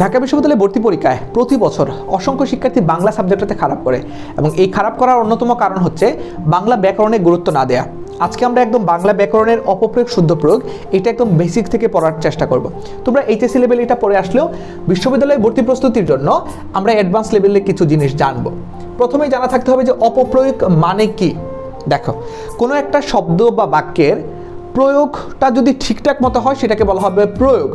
ঢাকা বিশ্ববিদ্যালয়ে ভর্তি পরীক্ষায় প্রতি বছর অসংখ্য শিক্ষার্থী বাংলা সাবজেক্টটাতে খারাপ করে এবং এই খারাপ করার অন্যতম কারণ হচ্ছে বাংলা ব্যাকরণে গুরুত্ব না দেয়া। আজকে আমরা একদম বাংলা ব্যাকরণের অপপ্রয়োগ, শুদ্ধ প্রয়োগ, এটা একদম বেসিক থেকে পড়ার চেষ্টা করব। তোমরা এইচএসসি লেভেল এটা পড়ে আসলেও বিশ্ববিদ্যালয়ে ভর্তি প্রস্তুতির জন্য আমরা অ্যাডভান্স লেভেলে কিছু জিনিস জানব। প্রথমেই জানা থাকতে হবে যে অপপ্রয়োগ মানে কি? দেখো, কোনো একটা শব্দ বা বাক্যের প্রয়োগটা যদি ঠিকঠাক মতো হয়, সেটাকে বলা হবে প্রয়োগ।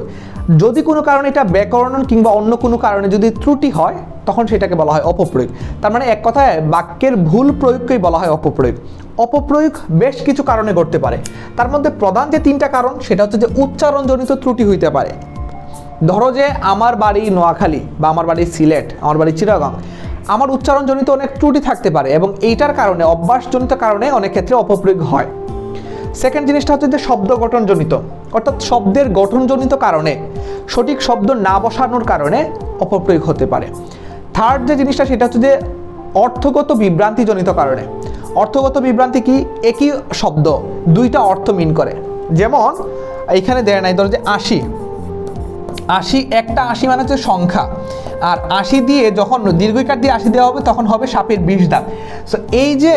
যদি কোনো কারণে এটা ব্যাকরণ কিংবা অন্য কোনো কারণে যদি ত্রুটি হয়, তখন সেটাকে বলা হয় অপপ্রয়োগ। তার মানে এক কথায়, বাক্যের ভুল প্রয়োগকেই বলা হয় অপপ্রয়োগ। অপপ্রয়োগ বেশ কিছু কারণে ঘটতে পারে। তার মধ্যে প্রধান যে তিনটা কারণ, সেটা হচ্ছে যে উচ্চারণজনিত ত্রুটি হইতে পারে। ধরো যে, আমার বাড়ি নোয়াখালী বা আমার বাড়ি সিলেট, আমার বাড়ি চিরাগং আমার উচ্চারণজনিত অনেক ত্রুটি থাকতে পারে এবং এইটার কারণে, অভ্যাসজনিত কারণে অনেক ক্ষেত্রে অপপ্রয়োগ হয়। সেকেন্ড জিনিসটা হচ্ছে যে শব্দ গঠনজনিত, অর্থাৎ শব্দের গঠনজনিত কারণে সঠিক শব্দ না বসানোর কারণে অপপ্রয়োগ হতে পারে। থার্ড যে জিনিসটা, সেটা হচ্ছে যে অর্থগত বিভ্রান্তিজনিত কারণে। অর্থগত বিভ্রান্তি কি? একই শব্দ, দুইটা অর্থ মিন করে। যেমন এখানে দেয় নাই, ধরো যে আশি। আশি, একটা আশি মানে হচ্ছে সংখ্যা। আর আশি দিয়ে যখন দীর্ঘিকার দিয়ে আশি দেওয়া হবে, তখন হবে সাপের বিষ দাগ সো এই যে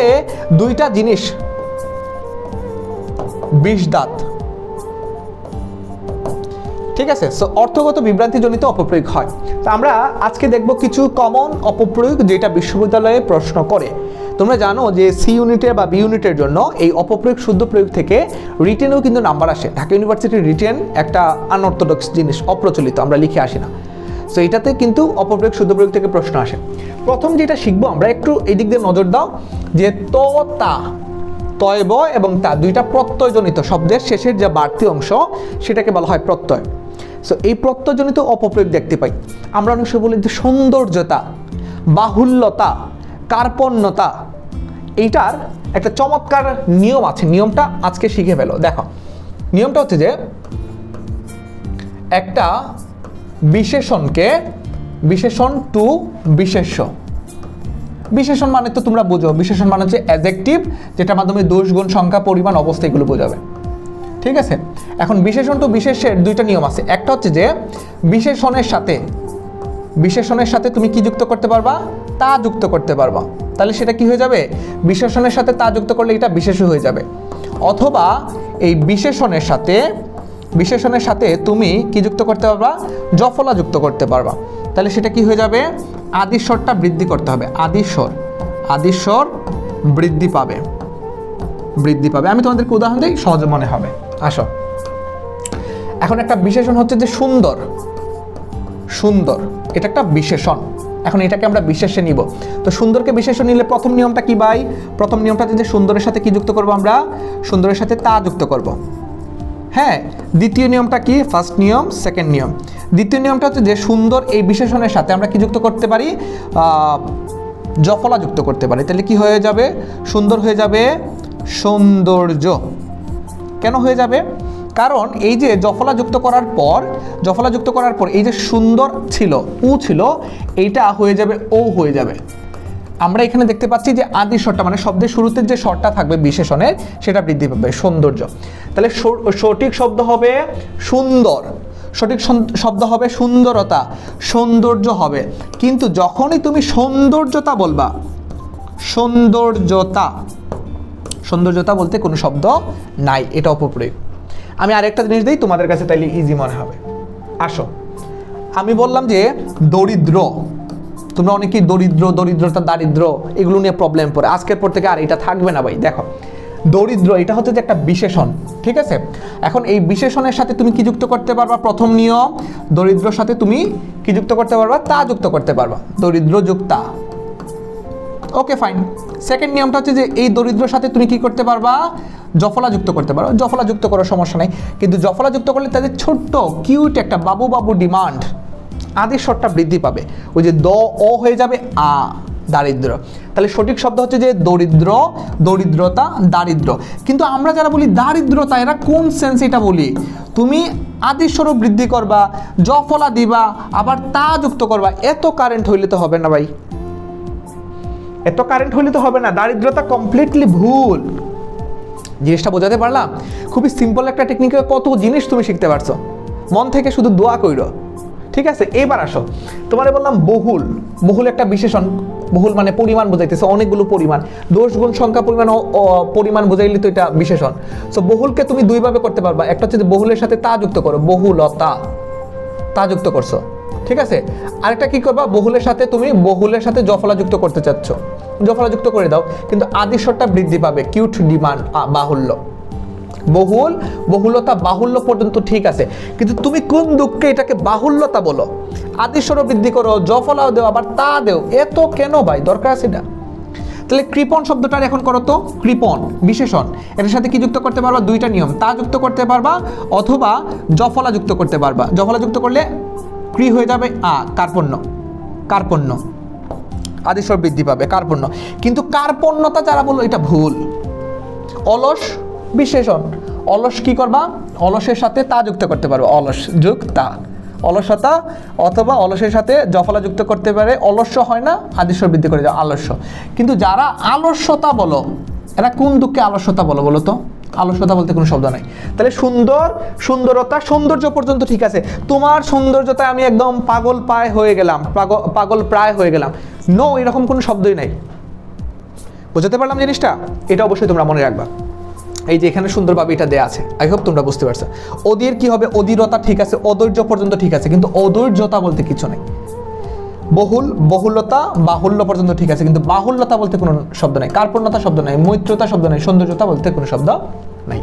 দুইটা জিনিস বিষ দাঁত। ঠিক আছে সো অর্থগত বিভ্রান্তিজনিত অপপ্রয়োগ হয়। তো আমরা আজকে দেখব কিছু কমন অপপ্রয়োগ যেটা বিশ্ববিদ্যালয়ে প্রশ্ন করে। তোমরা জানো যে সি ইউনিটের বা বি ইউনিটের জন্য এই অপপ্রয়োগ শুদ্ধ প্রয়োগ থেকে রিটেনেও কিন্তু নাম্বার আসে। ঢাকা ইউনিভার্সিটির রিটেন একটা আনঅর্থোডক্স জিনিস, অপ্রচলিত, আমরা লিখে আসি না। সো এটাতে কিন্তু অপপ্রয়োগ শুদ্ধ প্রয়োগ থেকে প্রশ্ন আসে। প্রথম যেটা শিখব, আমরা একটু এই দিক দিয়ে নজর দাও, যে ত তা তয় ব এবং তা দুইটা প্রত্যয়জনিত শব্দের শেষের যে বাড়তি অংশ, সেটাকে বলা হয় প্রত্যয়। সো এই প্রত্যয়জনিত অপপ্রয়োগ দেখতে পাই। আমরা অনেক সময় বলি যে সৌন্দর্যতা, বাহুল্যতা, কার্পণ্যতা, এইটার একটা চমৎকার নিয়ম আছে। নিয়মটা আজকে শিখে ফেলো। দেখো, নিয়মটা হচ্ছে যে একটা বিশেষণকে বিশেষণ টু বিশেষ্য। বিশেষণ মানে তো তোমরা বুঝো। বিশেষণ মানে হচ্ছে অ্যাজেক্টিভ যেটার মাধ্যমে দোষ, গুণ, সংখ্যা, পরিমাণ, অবস্থা এগুলো বোঝাবে। ঠিক আছে? এখন বিশেষণ তো বিশেষের দুইটা নিয়ম আছে। একটা হচ্ছে যে, বিশেষণের সাথে বিশেষণের সাথে তুমি কি যুক্ত করতে পারবা? তা যুক্ত করতে পারবা। তাহলে সেটা কি হয়ে যাবে? বিশেষণের সাথে তা যুক্ত করলে এটা বিশেষ হয়ে যাবে। অথবা এই বিশেষণের সাথে বিশেষণের সাথে তুমি কি যুক্ত করতে পারবা? জফলা যুক্ত করতে পারবা। তাহলে সেটা কি হয়ে যাবে? আদিস্বরটা বৃদ্ধি করতে হবে। আদিস্বর আদিস্বর বৃদ্ধি পাবে। বৃদ্ধি পাবে। আমি তোমাদেরকে উদাহরণ দিই, সহজ মনে হবে। আসো। এখন একটা বিশেষণ হচ্ছে যে সুন্দর। সুন্দর। এটা একটা বিশেষণ। এখন এটাকে আমরা বিশেষে নিব। তো সুন্দরকে বিশেষণ নিলে প্রথম নিয়মটা কি ভাই? প্রথম নিয়মটা যে সুন্দরের সাথে কি যুক্ত করব আমরা? সুন্দরের সাথে তা যুক্ত করব। হ্যাঁ দ্বিতীয় নিয়মটা কি? ফার্স্ট নিয়ম সেকেন্ড নিয়ম। দ্বিতীয় নিয়মটা হচ্ছে যে সুন্দর এই বিশেষণের সাথে আমরা কি যুক্ত করতে পারি? জফলা যুক্ত করতে পারি। তাহলে কি হয়ে যাবে? সুন্দর হয়ে যাবে সৌন্দর্য। কেন হয়ে যাবে? কারণ এই যে জফলা যুক্ত করার পর, জফলা যুক্ত করার পর এই যে সুন্দর ছিল, উ ছিল, এইটা হয়ে যাবে ও হয়ে যাবে। আমরা এখানে দেখতে পাচ্ছি যে আদি স্বরটা মানে শব্দের শুরুতে যে স্বরটা থাকবে বিশেষণের, সেটা বৃদ্ধি পাবে, সৌন্দর্য। তাহলে সঠিক শব্দ হবে সুন্দর। সঠিক শব্দ হবে সুন্দরতা, সৌন্দর্য হবে। কিন্তু যখনই তুমি সৌন্দর্যতা বলবা, সৌন্দর্যতা সৌন্দর্যতা বলতে কোনো শব্দ নাই, এটা অপপ্রয়োগ। আমি আরেকটা জিনিস দিই, তোমাদের কাছে তাইলে ইজি মনে হবে। আসো। আমি বললাম যে দরিদ্র তোমরা অনেকেই দরিদ্র, দরিদ্রতা, দারিদ্র, এগুলো নিয়ে প্রবলেম পড়ে। আজকের পর থেকে আর এটা থাকবে না ভাই, দেখো। দরিদ্র, এটা হচ্ছে যে একটা বিশেষণ, ঠিক আছে? এখন এই বিশেষণের সাথে তুমি কি যুক্ত করতে পারবা? প্রথম নিয়ম, দরিদ্রর সাথে তুমি কি যুক্ত করতে পারবা? তা যুক্ত করতে পারবা, দরিদ্র যুক্তা। ওকে ফাইন সেকেন্ড নিয়মটা হচ্ছে যে এই দরিদ্রর সাথে তুমি কি করতে পারবা? জফলা যুক্ত করতে পারো জফলা যুক্ত করার সমস্যা নেই। কিন্তু জফলা যুক্ত করলে তাদের ছোট্ট কিউট একটা বাবু বাবু ডিমান্ড আদি স্বরটা বৃদ্ধি পাবে। ওই যে দ, অ হয়ে যাবে আ, দারিদ্র। তাহলে সঠিক শব্দ হচ্ছে যে দরিদ্র, দরিদ্রতা, দারিদ্র। কিন্তু আমরা যারা বলি দারিদ্রতা, এরা কোন সেন্স এটা বলি? তুমি আদি স্বরও বৃদ্ধি করবা জফলা দিবা, আবার তা যুক্ত করবা। এত কারেন্ট হইলে তো হবে না ভাই। এত কারেন্ট হইলে তো হবে না। দারিদ্রতা কমপ্লিটলি ভুল। জিনিসটা বোঝাতে পারলাম? খুবই সিম্পল একটা টেকনিকে কত জিনিস তুমি শিখতে পারছ। মন থেকে শুধু দোয়া কইরো। ঠিক আছে? এবার আসো। তোমারে বললাম বহুল। বহুল একটা বিশেষণ। বহুল মানে পরিমাণ বোঝাইতেছে, অনেকগুলো পরিমাণ। দোষ গুণ সংখ্যা, পরিমাণ পরিমাণ বোঝাইলে তো এটা বিশেষণ। সো বহুলকে তুমি দুইভাবে করতে পারবা। একটা হচ্ছে বহুলের সাথে তা যুক্ত করো, বহুলতা। তা যুক্ত করছ। ঠিক আছে? আরেকটা কি করবা? বহুলের সাথে তুমি বহুলের সাথে জফলা যুক্ত করতে চাচ্ছ। জফলা যুক্ত করে দাও। কিন্তু আদিস্বরটা বৃদ্ধি পাবে। কিউট ডিমান্ড বাহুল্য। বহুল, বহুলতা বাহুল্য পর্যন্ত ঠিক আছে। কিন্তু তুমি কোন দুঃখে এটাকে বাহুল্যতা বলো? আদিস্বরও বৃদ্ধি করো, জফলাও দেও, আবার তা দেও। এত কেন ভাই? দরকার আছে না তাহলে কৃপণ শব্দটার এখন করো তো, কৃপণ, বিশেষণ। এটার সাথে কি যুক্ত করতে পারবা? দুইটা নিয়ম। তা যুক্ত করতে পারবা অথবা জফলা যুক্ত করতে পারবা। জফলা যুক্ত করলে ক্রি হয়ে যাবে আ, কার্পণ্য। কার্পণ্য। আদিস্বর বৃদ্ধি পাবে, কার্পণ্য। কিন্তু কার্পণ্যতা যারা বলল, এটা ভুল। অলস বিশেষণ। অলস কি করবা? অলসের সাথে তা যুক্ত করতে পারবে। অলস যুগ তা। অলসতা অথবা অলসের সাথে জফলা যুক্ত করতে পারে। অলস্য হয় না আদিস্বর বৃদ্ধি করে যাও আলস্য। কিন্তু যারা আলস্যতা বলো, এরা কোন দুঃখে আলস্যতা বলো বলো তো? আলস্যতা বলতে কোনো শব্দ নাই। তাহলে সুন্দর, সুন্দরতা সৌন্দর্য পর্যন্ত ঠিক আছে। তোমার সৌন্দর্যতায় আমি একদম পাগল পায় হয়ে গেলাম পাগল প্রায় হয়ে গেলাম। নো এরকম কোনো শব্দই নাই। বুঝতে পারলাম জিনিসটা? এটা অবশ্যই তোমরা মনে রাখবা। এই যে এখানে সুন্দরভাবে এটা দেয়া আছে। আই হোপ তোমরা বুঝতে পারছ। অধীর কি হবে? অধীরতা ঠিক আছে, অধৈর্য পর্যন্ত ঠিক আছে, কিন্তু অধৈর্যতা বলতে কিছু নেই। বহুল, বহুলতা, বাহুল্য পর্যন্ত ঠিক আছে, কিন্তু বাহুল্যতা বলতে কোনো শব্দ নেই। কার্পণ্যতা শব্দ নেই, মৈত্রতা শব্দ নেই, সৌন্দর্যতা বলতে কোনো শব্দ নেই।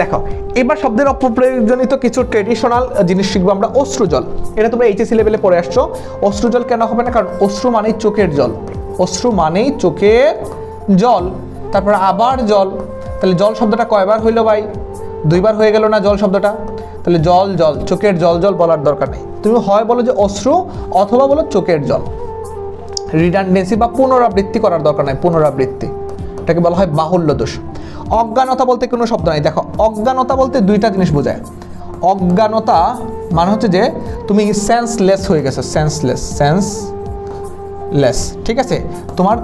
দেখো, এবার শব্দের অপ্রয়োজনিত কিছু ট্রেডিশনাল জিনিস শিখব আমরা, অশ্রুজল। এটা তোমরা এইচএসি লেভেলে পড়ে আসছো। অশ্রুজল কেন হবে না? কারণ অশ্রু মানেই চোখের জল। অশ্রু মানেই চোখের জল। তারপর আবার জল। তাহলে জল শব্দটা কয়বার হইল ভাই? দুইবার হয়ে গেল না জল শব্দটা? তাহলে জল জল, চোখের জল জল বলার দরকার নেই। তুমি হয় বলো যে অশ্রু, অথবা বলো চোখের জল। রিডান্ডেন্সি বা পুনরাবৃত্তি করার দরকার নাই, পুনরাবৃত্তি। এটাকে বলা হয় বাহুল্য দোষ। অজ্ঞানতা বলতে কোনো শব্দ নাই। দেখো, অজ্ঞানতা বলতে দুইটা জিনিস বোঝায়। অজ্ঞানতা মানে হচ্ছে যে তুমি সেন্সলেস হয়ে গেছো সেন্সলেস সেন্স লেস ঠিক আছে? তোমার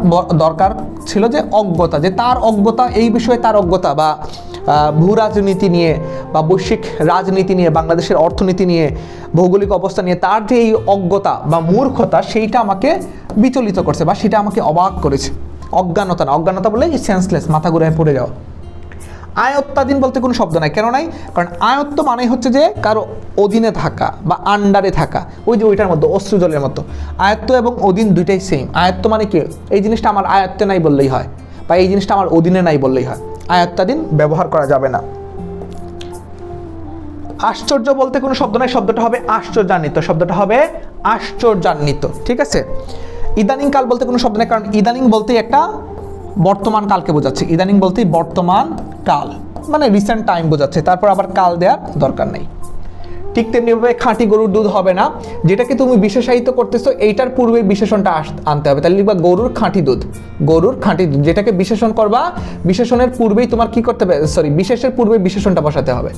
দরকার ছিল যে অজ্ঞতা, যে তার অজ্ঞতা, এই বিষয়ে তার অজ্ঞতা বা ভূ রাজনীতি নিয়ে বা বৈশ্বিক রাজনীতি নিয়ে, বাংলাদেশের অর্থনীতি নিয়ে, ভৌগোলিক অবস্থা নিয়ে, তার যে এই অজ্ঞতা বা মূর্খতা, সেইটা আমাকে বিচলিত করছে বা সেটা আমাকে অবাক করেছে। অজ্ঞানতা না, অজ্ঞানতা বলে সেন্সলেস মাথা ঘুরে পড়ে যাওয়া। আয়ত্তাধীন বলতে কোনো শব্দ নাই। কেন নাই? কারণ আয়ত্ত মানে হচ্ছে যে কারও অধীনে থাকা বা আন্ডারে থাকা। ওই যে ওইটার মধ্যে, অশ্রুজলের মতো। আয়ত্ত এবং অধীন দুইটাই সেম আয়ত্ত মানে কি? এই জিনিসটা আমার আয়ত্তে নাই বললেই হয় বা এই জিনিসটা আমার অধীনে নাই বললেই হয়। আয়ত্তাধীন ব্যবহার করা যাবে না। আশ্চর্য বলতে কোনো শব্দ নাই, শব্দটা হবে আশ্চর্যান্বিত। শব্দটা হবে আশ্চর্যান্বিত। ঠিক আছে? ইদানিং কাল বলতে কোনো শব্দ নেই, কারণ ইদানিং বলতেই একটা বর্তমান কালকে বোঝাচ্ছে। ইদানিং বলতেই বর্তমান কাল। মানে রিসেন্ট টাইম বোঝাচ্ছে। তারপর আবার কাল দেওয়ার দরকার নেই। ঠিক তেমনিভাবে খাঁটি গরুর দুধ হবে না। যেটাকে তুমি বিশেষায়িত করতেছো, এইটার পূর্বে বিশেষণটা আনতে হবে। তাহলে লিখবা গরুর খাঁটি দুধ। গরুর খাঁটি দুধ। যেটাকে বিশেষণ করবা, বিশেষণের পূর্বেই তোমার কি করতে হবে? সরি বিশেষের পূর্বে বিশেষণটা বসাতে হবে।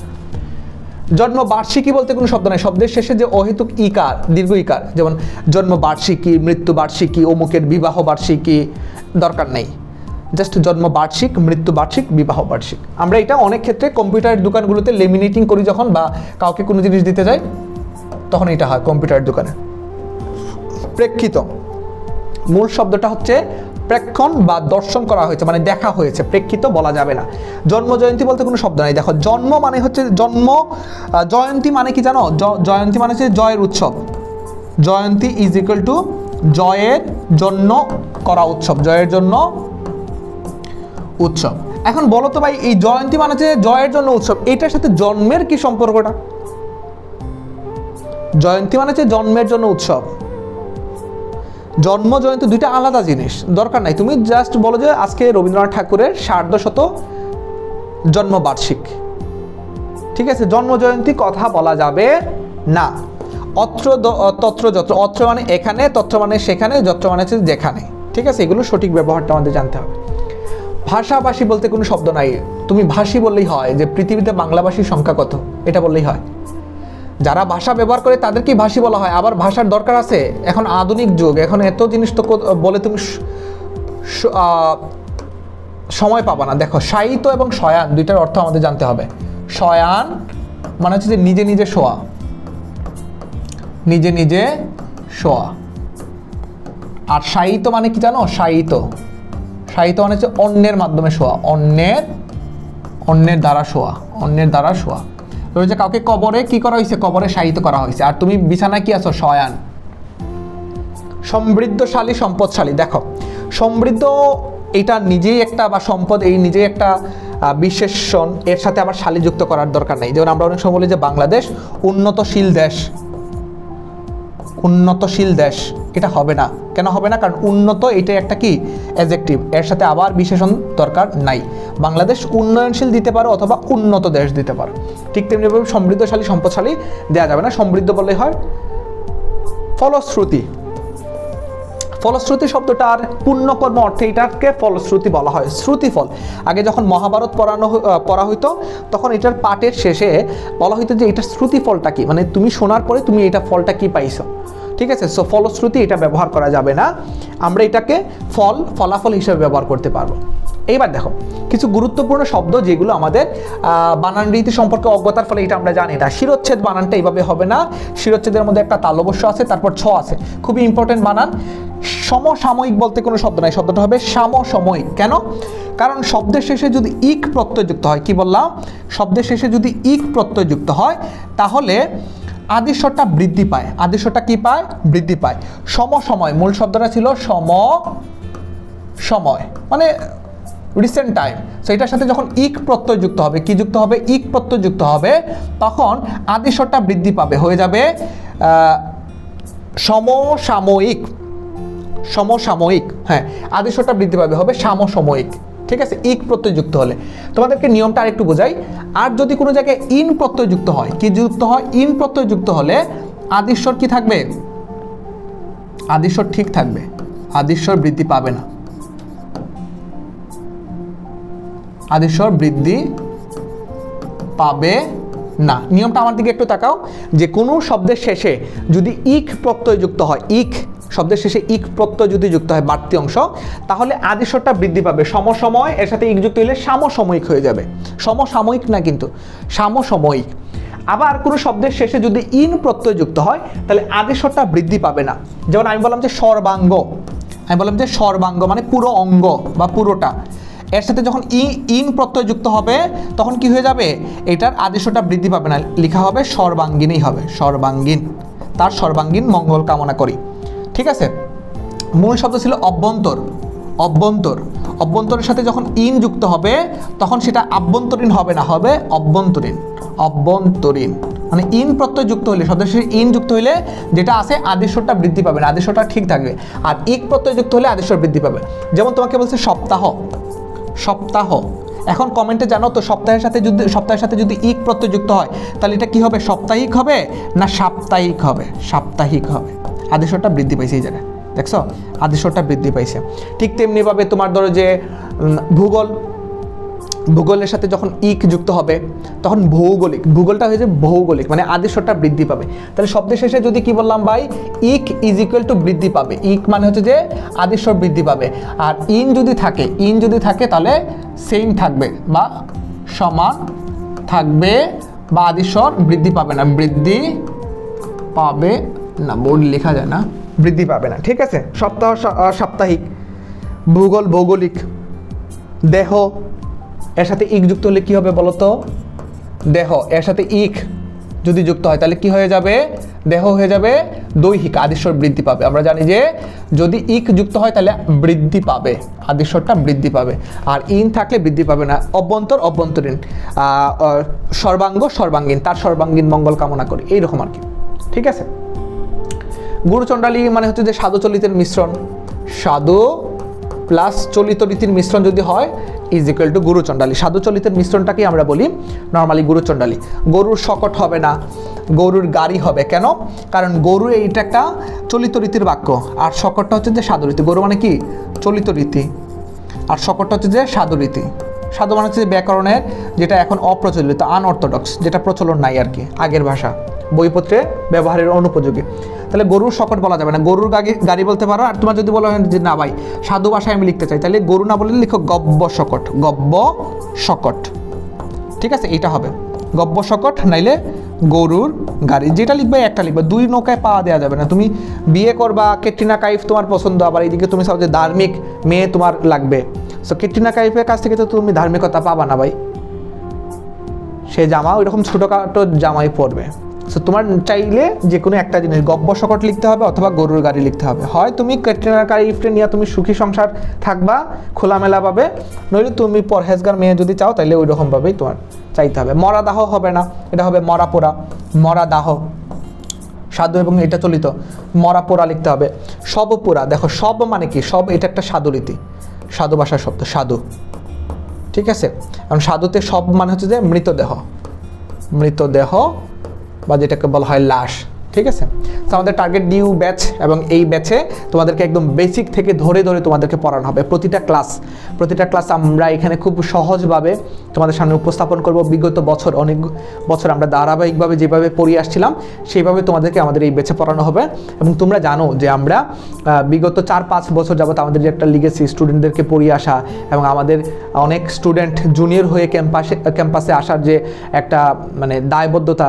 জন্ম বার্ষিকী বলতে কোনো শব্দ নাই। শব্দের শেষে যে অহেতুক ইকার, দীর্ঘ ইকার, যেমন জন্ম বার্ষিকী, মৃত্যু বার্ষিকী, অমুকের বিবাহ বার্ষিকী, দরকার নেই। জাস্ট জন্ম বার্ষিক, মৃত্যু বার্ষিক, বিবাহ বার্ষিক। আমরা এটা অনেক ক্ষেত্রে কম্পিউটার দোকানগুলোতে লেমিনেটিং করি যখন বা কাউকে কোনো জিনিস দিতে যাই, তখন এটা হয় কম্পিউটার দোকানে। প্রেক্ষিত। মূল শব্দটা হচ্ছে প্রেক্ষণ বা দর্শন করা হয়েছে মানে দেখা হয়েছে। প্রেক্ষিত বলা যাবে না। জন্ম জয়ন্তী বলতে কোনো শব্দ নাই। দেখো, জন্ম মানে হচ্ছে জন্ম জয়ন্তী মানে কি জানো? জয়ন্তী মানে হচ্ছে জয়ের উৎসব। জয়ন্তী ইজ ইকুয়াল টু জয়ের জন্য করা উৎসব। জয়ের জন্য উৎসব। এখন বলো তো ভাই, এই জয়ন্তী মানে হচ্ছে জয়ের জন্য উৎসব। এটার সাথে জন্মের কি সম্পর্কটা? জয়ন্তী মানে হচ্ছে জন্মের জন্য উৎসব। জন্ম, জয়ন্তী দুইটা আলাদা জিনিস, দরকার নাই। তুমি জাস্ট বলো যে আজকে রবীন্দ্রনাথ ঠাকুরের সার্ধশত জন্মবার্ষিক। ঠিক আছে? জন্ম, জয়ন্তী কথা বলা যাবে না। অত্র তত্র, যত্র। অত্র মানে এখানে, তত্র মানে সেখানে, যত্র মানে হচ্ছে যেখানে। ঠিক আছে? এগুলো সঠিক ব্যবহারটা আমাদের জানতে হবে। ভাষাভাষী বলতে কোনো শব্দ নাই। তুমি ভাষী বললেই হয়, যে পৃথিবীতে বাংলাভাষীর সংখ্যা কত? এটা বললেই হয়। যারা ভাষা ব্যবহার করে তাদেরকেই ভাষী বলা হয়। আবার ভাষার দরকার আছে। এখন আধুনিক যুগ। এখন এত জিনিস তো বলে তুমি সময় পাবা না। দেখো, সাহিত্য এবং শয়ান দুইটার অর্থ আমাদের জানতে হবে। শয়ান মানে হচ্ছে যে নিজে নিজে শোয়া। নিজে নিজে শোয়া। আর সাহিত্য মানে কি জানো? সাহিত্য। সাহিত্য মানে হচ্ছে অন্যের মাধ্যমে শোয়া, অন্যের অন্যের দ্বারা শোয়া, অন্যের দ্বারা শোয়া। যে কাউকে কবরে কি করা হয়েছে? কবরে সাহিত্য করা হয়েছে। আর তুমি বিছানায় কি আছো? শয়ান। সমৃদ্ধশালী, সম্পদশালী। দেখো, সমৃদ্ধ এটা নিজেই একটা বা সম্পদ, এই নিজেই একটা বিশেষণ। এর সাথে আবার শালী যুক্ত করার দরকার নেই। যেমন আমরা অনেক সময় বলি যে বাংলাদেশ উন্নতশীল দেশ। উন্নতশীল দেশ, এটা হবে না। কেন হবে না? কারণ উন্নত এটা একটা কি? অ্যাজেক্টিভ এর সাথে আবার বিশেষণ দরকার নাই। বাংলাদেশ উন্নয়নশীল দিতে পারো অথবা উন্নত দেশ দিতে পারো। ঠিক তেমনিভাবে সমৃদ্ধশালী, সম্পদশালী দেওয়া যাবে না। সমৃদ্ধ বললেই হয় ফলশ্রুতি। ফলশ্রুতি শব্দটার পুণ্যকর্ম অর্থে এটাকে ফলশ্রুতি বলা হয়, শ্রুতিফল। আগে যখন মহাভারত পড়ানো পড়া হইতো, তখন এটার পাঠের শেষে বলা হইতো যে এটার শ্রুতিফলটা কি? মানে তুমি শোনার পরে তুমি এটা ফলটা কি পাইছো? ঠিক আছে? সো ফলশ্রুতি এটা ব্যবহার করা যাবে না। আমরা এটাকে ফল, ফলাফল হিসেবে ব্যবহার করতে পারব। এইবার দেখো, কিছু গুরুত্বপূর্ণ শব্দ যেগুলো আমাদের বানান রীতি সম্পর্কে অজ্ঞতার ফলে এটা আমরা জানি না। শিরোচ্ছেদ বানানটা এইভাবে হবে না। শিরোচ্ছেদের মধ্যে একটা তালবস্য আছে, তারপর ছ আছে। খুবই ইম্পর্টেন্ট বানান। সমসাময়িক বলতে কোনো শব্দ নাই। শব্দটা হবে সমসাময়িক। কেন? কারণ শব্দের শেষে যদি ইক প্রত্যয় যুক্ত হয়, কি বললাম? শব্দের শেষে যদি ইক প্রত্যয় যুক্ত হয়, তাহলে আদিস্বরটা বৃদ্ধি পায়। আদিস্বরটা কি পায়? বৃদ্ধি পায়। সমসময়, মূল শব্দটা ছিল সম, সময়। মানে রিসেন্ট টাইম সো এটার সাথে যখন ইক প্রত্যয় যুক্ত হবে, কি যুক্ত হবে? ইক প্রত্যয় যুক্ত হবে। তখন আদিস্বরটা বৃদ্ধি পাবে। হয়ে যাবে সমসাময়িক। সমসাময়িক হ্যাঁ। আদিস্বরটা বৃদ্ধি পাবে, হবে সমসাময়িক। ঠিক আছে? ইক প্রত্যয় যুক্ত হলে। তোমাদেরকে নিয়মটা আরেকটু বোঝাই। আর যদি কোনো জায়গায় ইন প্রত্যয় যুক্ত হয়, কি যুক্ত হয়? ইন প্রত্যয় যুক্ত হলে আদিস্বর কি থাকবে? আদিস্বর ঠিক থাকবে। আদিস্বর বৃদ্ধি পাবে না। আদিস্বর বৃদ্ধি পাবে না। নিয়মটা আমার দিকে একটু তাকাও। যে কোনো শব্দের শেষে যদি ইক প্রত্যয় যুক্ত হয়, ইক শব্দের শেষে ইক প্রত্যয় যদি যুক্ত হয় বাড়তি অংশ, তাহলে আদিস্বরটা বৃদ্ধি পাবে। সমসময়, এর সাথে ইক যুক্ত হলে সমসাময়িক হয়ে যাবে। সমসাময়িক না কিন্তু, সমসাময়িক। আবার কোনো শব্দের শেষে যদি ইন প্রত্যয় যুক্ত হয়, তাহলে আদিস্বরটা বৃদ্ধি পাবে না। যেমন আমি বললাম যে সর্বাঙ্গ। আমি বললাম যে সর্বাঙ্গ মানে পুরো অঙ্গ বা পুরোটা। এর সাথে যখন ই, ইন প্রত্যয় যুক্ত হবে, তখন কি হয়ে যাবে? এটার আদেশটা বৃদ্ধি পাবে না। লেখা হবে সর্বাঙ্গিনই হবে। সর্বাঙ্গীন। তার সর্বাঙ্গীন মঙ্গল কামনা করি। ঠিক আছে? মূল শব্দ ছিল অভ্যন্তর অভ্যন্তর। অভ্যন্তরের সাথে যখন ইন যুক্ত হবে, তখন সেটা আভ্যন্তরীণ হবে না, হবে অভ্যন্তরীণ। অভ্যন্তরীণ। মানে ইন প্রত্যয় যুক্ত হলে শেষে ইন যুক্ত হলে যেটা আছে, আদেশটা বৃদ্ধি পাবে না, আদেশটা ঠিক থাকবে। আর ইক প্রত্যয় যুক্ত হলে আদেশর বৃদ্ধি পাবে। যেমন তোমাকে বলছে সপ্তাহ। সপ্তাহ। এখন কমেন্টে জানো তো, সপ্তাহের সাথে যদি, সপ্তাহের সাথে যদি ইক প্রত্যয় যুক্ত হয়, তাহলে এটা কি হবে, সাপ্তাহিক হবে না সাপ্তাহিক হবে? সাপ্তাহিক হবে। আদেশটা বৃদ্ধি পাইছে এই জায়গায়, দেখছ? আদেশটা বৃদ্ধি পাইছে। ঠিক তেমনিভাবে তোমার ধরো যে ভূগোল, ভূগোলের সাথে যখন ইক যুক্ত হবে, তখন ভৌগোলিক, ভূগোলটা হয়েছে ভৌগোলিক মানে আদেশটা বৃদ্ধি পাবে। তাহলে শব্দের শেষে যদি কি বললাম ভাই? ইক ইজ ইকুয়াল টু বৃদ্ধি পাবে। ইক মানে হচ্ছে যে আদেশ্বর বৃদ্ধি পাবে। আর ইন যদি থাকে, ইন যদি থাকে তাহলে সেম থাকবে বা সমান থাকবে বা আদেশ্বর বৃদ্ধি পাবে না, বৃদ্ধি পাবে না, বোর্ড লেখা যায় না। বৃদ্ধি পাবে না, ঠিক আছে? সপ্তাহ সাপ্তাহিক, ভূগোল, ভৌগোলিক, দেহ, এর সাথে ইক যুক্ত হলে কি হবে বলতো? দেহ, এর সাথে ইক যদি যুক্ত হয়, তাহলে কি হয়ে যাবে? দেহ হয়ে যাবে দৈহিক আদিস্বর বৃদ্ধি পাবে। আমরা জানি যে যদি ইক যুক্ত হয়, তাহলে বৃদ্ধি পাবে আদিস্বরটা বৃদ্ধি পাবে। আর ইন থাকলে বৃদ্ধি পাবে না, অভ্যন্তর, অভ্যন্তরীণ সর্বাঙ্গ সর্বাঙ্গীন তার সর্বাঙ্গীন মঙ্গল কামনা করি, এইরকম আর কি, ঠিক আছে? গুরুচণ্ডালী মানে হচ্ছে যে সাধু চলিতের মিশ্রণ। সাধু প্লাস চলিত রীতির মিশ্রণ যদি হয় ইজ ইকুয়াল টু গুরুচণ্ডালী। সাধু চলিতের মিশ্রণটাকেই আমরা বলি নর্মালি গুরুচণ্ডালী। গরুর শকট হবে না, গরুর গাড়ি হবে। কেন? কারণ গরু এইটা একটা চলিত রীতির বাক্য। আর শকটটা হচ্ছে যে সাধু রীতি। গরু মানে কি? চলিত রীতি। আর শকটটা হচ্ছে যে সাধু রীতি। সাধু মানে হচ্ছে ব্যাকরণের যেটা এখন অপ্রচলিত আনঅর্থোডক্স যেটা প্রচলন নাই আর কি, আগের ভাষা, বইপত্রে ব্যবহারের অনুপযোগী। তাহলে গরুর শকট বলা যাবে না। গরুর গাড়ি গাড়ি বলতে পারো, আর তোমার যদি বলা যে না ভাই, সাধু ভাষায় আমি লিখতে চাই, তাহলে গরু না বলে লিখো গব্য শকট গব্য শকট ঠিক আছে এটা হবে। গব্য শকট নাইলে গরুর গাড়ি। যেটা লিখবে, একটা লিখবে। দুই নৌকায় পা দেওয়া যাবে না। তুমি বিয়ে করবা কেটরিনা কাইফ তোমার পছন্দ, আবার এইদিকে তুমি চাও যে ধার্মিক মেয়ে তোমার লাগবে। সো কেটরিনা কাইফের কাছ থেকে তো তুমি ধার্মিকতা পাবা না ভাই। সে জামা ওইরকম ছোটোখাটো জামাই পরবে। সো তোমার চাইলে যে কোনো একটা জিনিস গব্ব শকট লিখতে হবে অথবা গরুর গাড়ি লিখতে হবে। হয় তুমি ক্যাটরিনা কাইফকে নিয়ে তুমি সুখী সংসার থাকবা, খোলামেলা পাবে নইলে তুমি পরহেজগার মেয়ে যদি চাও তাহলে ওই রকমভাবেই তোমার চাইতে হবে। মরা দাহ হবে না, এটা হবে মরা পোড়া, মরা দাহ। সাধু এবং এটা চলিত, মরা পোড়া লিখতে হবে। সব পোড়া, দেখো সব মানে কি? সব এটা একটা সাধুরীতি সাধু ভাষার শব্দ, সাধু। ঠিক আছে? কারণ সাধুতে সব মানে হচ্ছে যে মৃতদেহ। মৃতদেহ বা যেটাকে বলা হয় লাশ। ঠিক আছে? তো আমাদের টার্গেট নিউ ব্যাচ এবং এই ব্যাচে তোমাদেরকে একদম বেসিক থেকে ধরে ধরে তোমাদেরকে পড়ানো হবে। প্রতিটা ক্লাস প্রতিটা ক্লাস আমরা এখানে খুব সহজভাবে তোমাদের সামনে উপস্থাপন করব। বিগত বছর, অনেক বছর আমরা ধারাবাহিকভাবে যেভাবে পড়িয়ে আসছিলাম, সেইভাবে তোমাদেরকে আমাদের এই ব্যাচে পড়ানো হবে। এবং তোমরা জানো যে আমরা বিগত চার পাঁচ বছর যাবত আমাদের যে একটা লিগেসি স্টুডেন্টদেরকে পড়িয়ে আসা এবং আমাদের অনেক স্টুডেন্ট জুনিয়র হয়ে ক্যাম্পাসে ক্যাম্পাসে আসার যে একটা মানে দায়বদ্ধতা,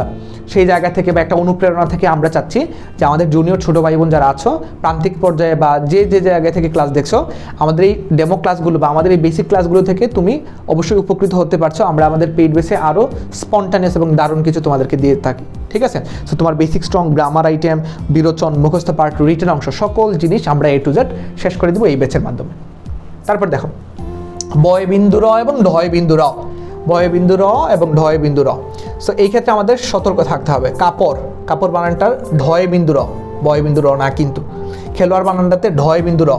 সেই জায়গা থেকে বা একটা অনুপ্রেরণা থেকে আমরা চাচ্ছি যে আমাদের জুনিয়র ছোটো ভাই বোন যারা আছো, প্রান্তিক পর্যায়ে বা যে যে জায়গা থেকে ক্লাস দেখছ, আমাদের এই ডেমো ক্লাসগুলো বা আমাদের এই বেসিক ক্লাসগুলো থেকে তুমি অবশ্যই উপকৃত হতে পারছ। আমরা আমাদের পেইড বেসে আরও স্পন্টানিয়াস এবং দারুণ কিছু তোমাদেরকে দিয়ে থাকি, ঠিক আছে? সো তোমার বেসিক স্ট্রং গ্রামার আইটেম বিরোচন, মুখস্থ পার্ট রিটেন অংশ, সকল জিনিস আমরা এ টু জেড শেষ করে দেবো এই বেচের মাধ্যমে। তারপর দেখো, বয় বিন্দু র এবং ঢয় বিন্দু র। বয় বিন্দু র এবং ঢয় বিন্দু র। সো এই ক্ষেত্রে আমাদের সতর্ক থাকতে হবে। কাপড় কাপড় বানানটার ঢয় বিন্দু র বয় বিন্দু র না কিন্তু। খেলোয়াড় বানানটাতে ঢয় বিন্দু র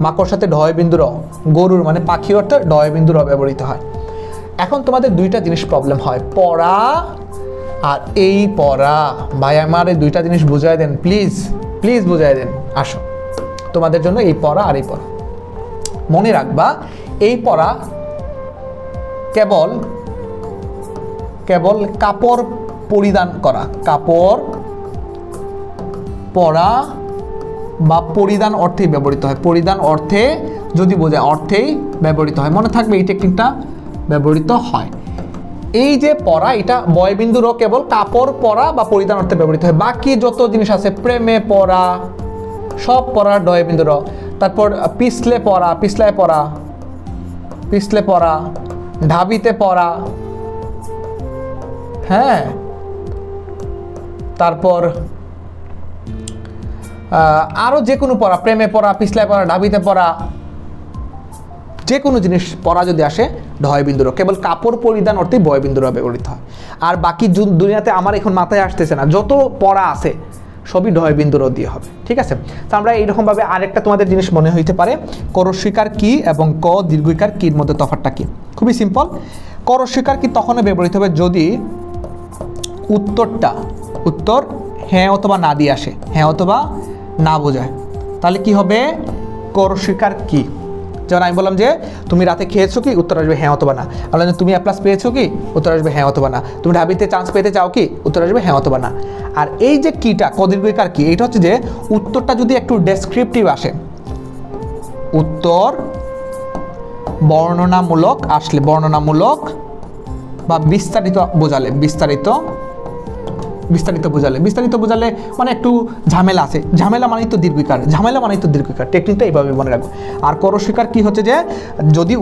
মাকড় সাথে ঢয় বিন্দু র, গরুর মানে পাখি অর্থে ঢয় বিন্দু র ব্যবহৃত হয়। এখন তোমাদের দুইটা জিনিস প্রবলেম হয়। পড়া আর এই পড়া। ভাই, আমার এই দুইটা জিনিস বুঝাই দেন প্লিজ প্লিজ বুঝাই দেন। আসো। তোমাদের জন্য এই পড়া আর এই পড়া। মনে রাখবা, এই পড়া কেবল কেবল কাপড় পরিধান করা। কাপড় পরা বা পরিধান অর্থেই ব্যবহৃত হয়। পরিধান অর্থে যদি বোঝায় অর্থেই ব্যবহৃত হয়, মনে থাকবে এই টেকনিকটা ব্যবহৃত হয়। এই যে পরা, এটা বয়বিন্দুরও কেবল কাপড় পরা বা পরিধান অর্থে ব্যবহৃত হয়। বাকি যত জিনিস আছে, প্রেমে পরা, সব পড়া ডয়বিন্দুর তারপর, পিছলে পড়া পিছলায় পড়া পিছলে পড়া ঢাবিতে পড়া। হ্যাঁ? তারপর আহ, আরও যে কোনো পড়া প্রেমে পড়া পিছলায় পড়া ঢাবিতে পড়া যে কোনো জিনিস পরা যদি আসে ঢয় বিন্দুর কেবল কাপড় পরিধান অর্থে বয় বিন্দুর ব্যবহৃত হয়। আর বাকি দুনিয়াতে আমার এখন মাথায় আসতেছে না। যত পড়া আছে সবই ঢয় বিন্দুর দিয়ে হবে, ঠিক আছে? তো আমরা এইরকমভাবে আরেকটা তোমাদের জিনিস মনে হইতে পারে করস্বীকার কি এবং ক দীর্ঘিকার কির মধ্যে তফাৎটা কি? খুবই সিম্পল করস্বীকার কি তখনই ব্যবহৃত হবে যদি উত্তরটা, উত্তর হ্যাঁ অথবা না দিয়ে আসে হ্যাঁ অথবা না বোঝায়। তাহলে কি হবে? করস্বীকার কি? যেমন আমি বললাম যে তুমি রাতে খেয়েছো কি? উত্তর আসবে হ্যাঁ অথবা না। বললাম যে তুমি অ্যাপ্লাস পেয়েছ কি? উত্তর আসবে হ্যাঁ অথবা না। তুমি ঢাবিতে চান্স পেতে চাও কি? উত্তর আসবে হ্যাঁ অথবা না। আর এই যে কিটা কদীর্ঘিকার কি এটা হচ্ছে যে উত্তরটা যদি একটু ডেসক্রিপটিভ আসে, উত্তর বর্ণনামূলক আসলে, বর্ণনামূলক বা বিস্তারিত বোঝালে, বিস্তারিত বিস্তারিত বোঝালে। বিস্তারিত বোঝালে মানে একটু ঝামেলা আছে। ঝামেলা মানেই তো দীর্ঘিকার। ঝামেলা মানেই তো দীর্ঘিকার। টেকনিকটা এইভাবে মনে রাখব আর কর করস্বীকার কি হচ্ছে যে, যদি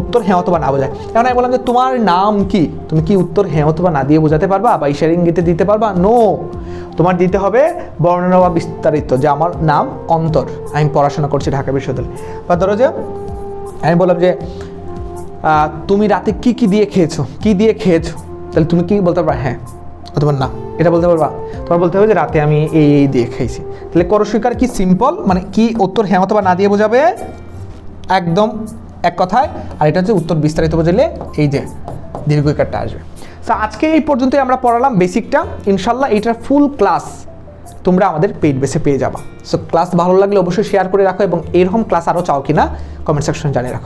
উত্তর হ্যাঁ অথবা না বোঝায়। এখন আমি বললাম যে, তোমার নাম কি? তুমি কি উত্তর হ্যাঁ অথবা না দিয়ে বোঝাতে পারবা? বা ইশার ইঙ্গিতে দিতে পারবা? নো তোমার দিতে হবে বর্ণনা বা বিস্তারিত, যে আমার নাম অন্তর। আমি পড়াশোনা করছি ঢাকা বিশ্ববিদ্যালয়ে। বা ধরো যে, আমি বললাম যে তুমি রাতে কি কি দিয়ে খেয়েছো? কি দিয়ে খেয়েছো? তাহলে তুমি কি বলতে পারবা? হ্যাঁ। অথবা না। এটা বলতে পারবা? তোমার বলতে হবে যে রাতে আমি এই এই দিয়ে খেয়েছি তাহলে করস্বীকার কি সিম্পল মানে কি উত্তর হ্যাঁ অথবা না দিয়ে বোঝাবে? একদম এক কথায়। আর এটা হচ্ছে উত্তর বিস্তারিত বোঝালে এই যে দীর্ঘিকারটা আসবে। তো আজকে এই পর্যন্তই আমরা পড়ালাম বেসিকটা ইনশাল্লাহ এইটার ফুল ক্লাস তোমরা আমাদের পেড বেসে পেয়ে যাবা। সো ক্লাস ভালো লাগলে অবশ্যই শেয়ার করে রাখো এবং এরকম ক্লাস আরও চাও কিনা কমেন্ট সেকশনে জানিয়ে রাখো।